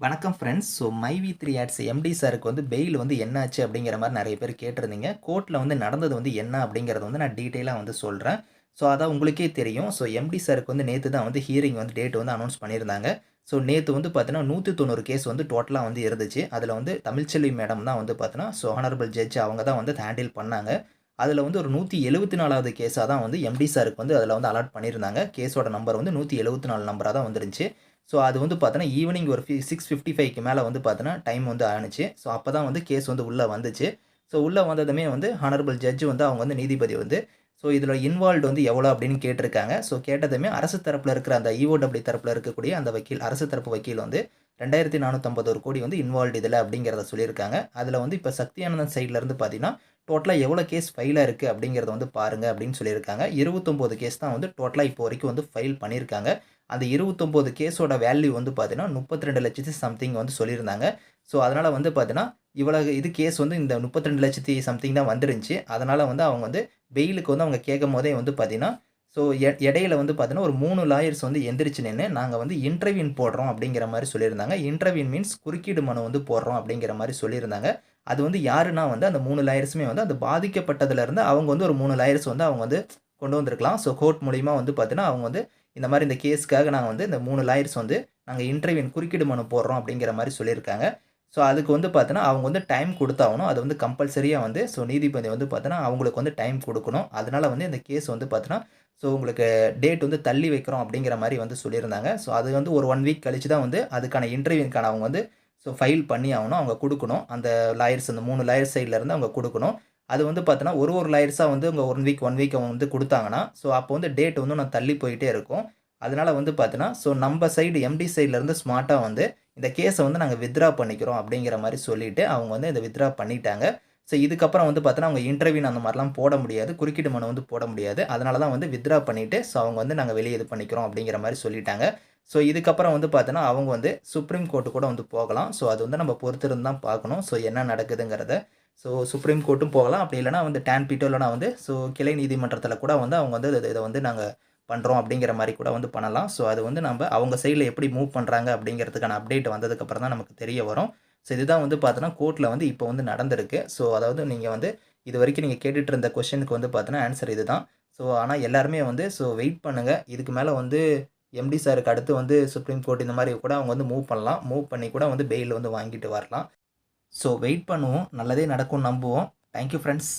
வணக்கம் friends so my V three ads MD சாருக்கு வந்து பெயில் வந்து என்னாச்சு அப்படிங்கிற மாதிரி நிறைய பேர் கேட்டிருந்தீங்க. கோர்ட்டில் வந்து நடந்தது வந்து என்ன அப்படிங்கிறத வந்து நான் டீட்டெயிலாக வந்து சொல்கிறேன் ஸோ அதான் உங்களுக்கே தெரியும். ஸோ எம்டி சாருக்கு வந்து நேற்று தான் வந்து ஹியரிங் வந்து டேட் வந்து அனௌன்ஸ் பண்ணியிருந்தாங்க. ஸோ நேற்று வந்து பார்த்தீங்கன்னா நூற்றி தொண்ணூறு கேஸ் வந்து டோட்டலாக வந்து இருந்துச்சு. அதில் வந்து தமிழ்ச்செல்வி மேடம் தான் வந்து பார்த்தீங்கன்னா ஸோ ஹானரபிள் ஜட்ஜ் அவங்க தான் வந்து ஹேண்டில் பண்ணாங்க. அதில் வந்து ஒரு நூற்றி எழுபத்தி நாலாவது கேஸாக தான் வந்து எம்டி சாருக்கு வந்து அதில் வந்து அலாட் பண்ணியிருந்தாங்க. கேஸோட நம்பர் வந்து நூற்றி எழுபத்தி நாலு நம்பராக தான் வந்துருந்துச்சு. ஸோ அது வந்து பார்த்தோன்னா ஈவினிங் ஒரு ஃபி சிக்ஸ் ஃபிஃப்டி ஃபைவ்க்கு மேலே வந்து பார்த்தோன்னா டைம் வந்து ஆணுச்சு ஸோ அப்போ தான் வந்து கேஸ் வந்து உள்ளே வந்துச்சு. ஸோ உள்ளே வந்ததுமே வந்து ஹானரபிள் ஜட்ஜு வந்து அவங்க வந்து நீதிபதி வந்து ஸோ இதில் இன்வால்வ்டு வந்து எவ்வளோ அப்படின்னு கேட்டிருக்காங்க. ஸோ கேட்டதுமே அரசு தரப்பில் இருக்கிற அந்த இஓடபிள்யூ தரப்பில் இருக்கக்கூடிய அந்த வக்கீல் அரசு தரப்பு வக்கீல் வந்து ரெண்டாயிரத்தி நானூற்றம்பது ஒரு கோடி வந்து இன்வால்வ் இதில் அப்படிங்கிறத சொல்லியிருக்காங்க. அதில் வந்து இப்போ சக்தியானந்தன் சைட்லேருந்து பார்த்தீங்கன்னா டோட்டலாக எவ்வளோ கேஸ் ஃபைலாக இருக்குது அப்படிங்கிறத வந்து பாருங்கள் அப்படின்னு சொல்லியிருக்காங்க. இருபத்தொம்போது கேஸ் தான் வந்து டோட்டலாக இப்போ வரைக்கும் வந்து ஃபைல் பண்ணியிருக்காங்க. அந்த இருபத்தொம்போது கேஸோட வேல்யூ வந்து பார்த்தீங்கன்னா முப்பத்தி ரெண்டு சம்திங் வந்து சொல்லியிருந்தாங்க. ஸோ அதனால் வந்து பார்த்தீங்கன்னா இவ்வளோ இது கேஸ் வந்து இந்த முப்பத்தி ரெண்டு லட்சத்தி சம்திங் தான் வந்துருந்துச்சு. அதனால் வந்து அவங்க வந்து பெயிலுக்கு வந்து அவங்க கேட்கும் போதே வந்து பார்த்தீங்கன்னா ஸோ இடையில வந்து பார்த்தீங்கன்னா ஒரு மூணு லாயர்ஸ் வந்து எந்திரிச்சு நின்று நாங்கள் வந்து இன்டர்வியூன் போடுறோம் அப்படிங்கிற மாதிரி சொல்லியிருந்தாங்க. இன்டர்வியூன் மீன்ஸ் குறுக்கீடு மனு வந்து போடுறோம் அப்படிங்கிற மாதிரி சொல்லியிருந்தாங்க. அது வந்து யாருன்னா வந்து அந்த மூணு லாயர்ஸுமே வந்து அந்த பாதிக்கப்பட்டதுலேருந்து அவங்க வந்து ஒரு மூணு லாயர்ஸ் வந்து அவங்க வந்து கொண்டு வந்திருக்கலாம். ஸோ கோர்ட் மூலிமா வந்து பார்த்தீங்கன்னா அவங்க வந்து இந்த மாதிரி இந்த கேஸுக்காக நாங்கள் வந்து இந்த மூணு லாயர்ஸ் வந்து நாங்கள் இன்டர்வியூன் குறுக்கீடு மனு போடுறோம் அப்படிங்கிற மாதிரி சொல்லியிருக்காங்க. ஸோ அதுக்கு வந்து பார்த்தோன்னா அவங்க வந்து டைம் கொடுத்தாகணும். அது வந்து கம்பல்சரியாக வந்து ஸோ நீதிபதி வந்து பார்த்தோன்னா அவங்களுக்கு வந்து டைம் கொடுக்கணும். அதனால் வந்து இந்த கேஸ் வந்து பார்த்தோன்னா ஸோ உங்களுக்கு டேட் வந்து தள்ளி வைக்கிறோம் அப்படிங்கிற மாதிரி வந்து சொல்லியிருந்தாங்க. ஸோ அது வந்து ஒரு ஒன் வீக் கழிச்சு தான் வந்து அதுக்கான இன்டர்வியூக்கான அவங்க வந்து ஸோ ஃபைல் பண்ணி ஆகணும் அவங்க கொடுக்கணும். அந்த லாயர்ஸ் அந்த மூணு லாயர்ஸ் சைட்லேருந்து அவங்க கொடுக்கணும். அது வந்து பார்த்தோன்னா ஒரு ஒரு லாயர்ஸாக வந்து உங்கள் ஒன் வீக் ஒன் வீக் அவங்க வந்து கொடுத்தாங்கன்னா ஸோ அப்போ வந்து டேட் வந்து நான் தள்ளி போயிட்டே இருக்கும். அதனால் வந்து பார்த்தோன்னா ஸோ நம்ம சைடு எம்டி சைட்லேருந்து ஸ்மார்ட்டாக வந்து இந்த கேஸை வந்து நாங்கள் வித்ரா பண்ணிக்கிறோம் அப்படிங்கிற மாதிரி சொல்லிவிட்டு அவங்க வந்து இதை வித்ரா பண்ணிட்டாங்க. ஸோ இதுக்கப்புறம் வந்து பார்த்தோன்னா அவங்க இன்டர்வியூ அந்த மாதிரிலாம் போட முடியாது குறுக்கீடு மனு வந்து போட முடியாது. அதனால தான் வந்து வித்ரா பண்ணிவிட்டு ஸோ அவங்க வந்து நாங்கள் வெளியே இது பண்ணிக்கிறோம் அப்படிங்கிற மாதிரி சொல்லிட்டாங்க. ஸோ இதுக்கப்புறம் வந்து பார்த்தோன்னா அவங்க வந்து சுப்ரீம் கோர்ட்டு கூட வந்து போகலாம். ஸோ அது வந்து நம்ம பொறுத்திருந்து தான் பார்க்கணும். ஸோ என்ன நடக்குதுங்கிறத. ஸோ சுப்ரீம் கோர்ட்டும் போகலாம். அப்படி இல்லைனா வந்து டேன் பீட்டோ இல்லைனா வந்து ஸோ கிளை நீதிமன்றத்தில் கூட வந்து அவங்க வந்து இதை வந்து நாங்கள் பண்ணுறோம் அப்படிங்கிற மாதிரி கூட வந்து பண்ணலாம். ஸோ அது வந்து நம்ம அவங்க சைடில் எப்படி மூவ் பண்ணுறாங்க அப்படிங்கிறதுக்கான அப்டேட் வந்ததுக்கப்புறம் தான் நமக்கு தெரிய வரும். ஸோ இதுதான் வந்து பார்த்தோன்னா கோர்ட்டில் வந்து இப்போ வந்து நடந்திருக்கு. ஸோ அதாவது நீங்கள் வந்து இது வரைக்கும் நீங்கள் கேட்டுட்டு இருந்த கொஷனுக்கு வந்து பார்த்தோன்னா ஆன்சர் இது தான் ஸோ ஆனால் எல்லாருமே வந்து ஸோ வெயிட் பண்ணுங்கள் இதுக்கு மேலே வந்து எம்டி சாருக்கு அடுத்து வந்து சுப்ரீம் கோர்ட் இந்த மாதிரி கூட அவங்க வந்து மூவ் பண்ணலாம். மூவ் பண்ணி கூட வந்து பெயில் வந்து வாங்கிட்டு வரலாம். ஸோ வெயிட் பண்ணுவோம். நல்லதே நடக்கும் நம்புவோம். Thank you friends